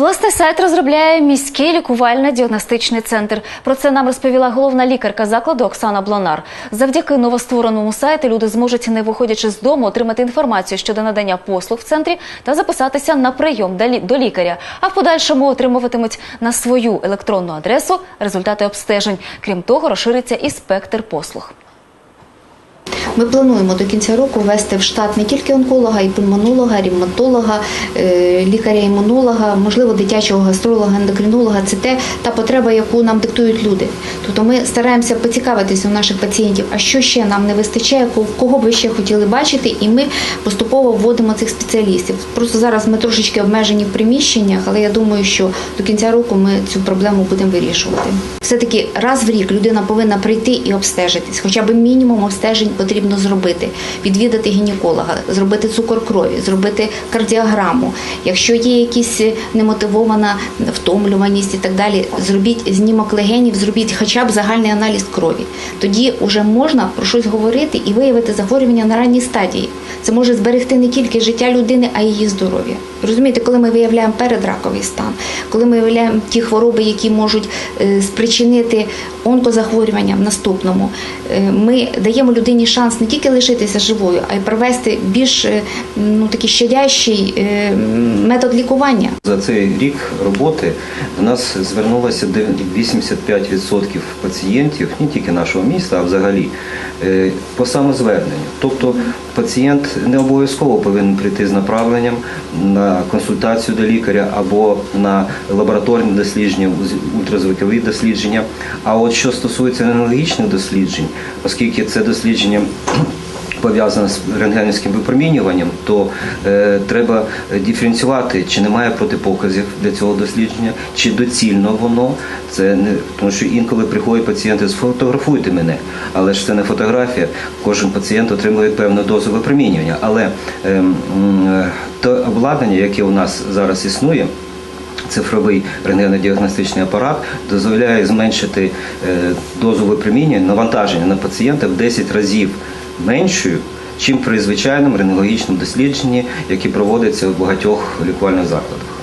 Власний сайт розробляє міський лікувально-діагностичний центр. Про це нам розповіла головна лікарка закладу Оксана Блонар. Завдяки новоствореному сайту люди зможуть, не виходячи з дому, отримати інформацію щодо надання послуг в центрі та записатися на прийом до лікаря. А в подальшому отримуватимуть на свою електронну адресу результати обстежень. Крім того, розшириться і спектр послуг. Ми плануємо до кінця року ввести в штат не тільки онколога, і пульмонолога, ревматолога, е, лікаря-імунолога, можливо, дитячого гастролога, ендокринолога. Це те та потреба, яку нам диктують люди. Тобто ми стараємося поцікавитися у наших пацієнтів, а що ще нам не вистачає, ко- кого би ще хотіли бачити, і ми поступово вводимо цих спеціалістів. Просто зараз ми трошечки обмежені в приміщеннях, але я думаю, що до кінця року ми цю проблему будемо вирішувати. Все-таки раз в рік людина повинна прийти і обстежитись, хоча б мінімум обстежень потрібно зробити, відвідати гінеколога, зробити цукор крові, зробити кардіограму. Якщо є якісь немотивована втомлюваність і так далі, зробіть знімок легенів, зробіть хоча б загальний аналіз крові. Тоді вже можна про щось говорити і виявити захворювання на ранній стадії. Це може зберегти не тільки життя людини, а й її здоров'я. Розумієте, коли ми виявляємо передраковий стан, коли ми виявляємо ті хвороби, які можуть е, спричинити онкозахворювання в наступному, е, ми даємо людині шанс не тільки лишитися живою, а й провести більш е, ну, такий щадящий метод лікування. За цей рік роботи до нас звернулося де- 85% пацієнтів, не тільки нашого міста, а взагалі по самозверненню. Тобто пацієнт не обов'язково повинен прийти з направленням на консультацію до лікаря або на лабораторні дослідження, ультразвукові дослідження. А от що стосується аналогічних досліджень, оскільки це дослідження пов'язане з рентгенівським випромінюванням, то е, треба диференціювати, чи немає протипоказів для цього дослідження, чи доцільно воно. Це не тому, що інколи приходять пацієнти, сфотографуйте мене, але ж це не фотографія. Кожен пацієнт отримує певну дозу випромінювання. Але ем, м, те обладнання, яке у нас зараз існує. Цифровий рентгенодіагностичний апарат дозволяє зменшити е, дозу випромінювання, навантаження на пацієнта в 10 разів меншою, чим при звичайному рентгенологічному дослідженні, яке проводиться в багатьох лікувальних закладах.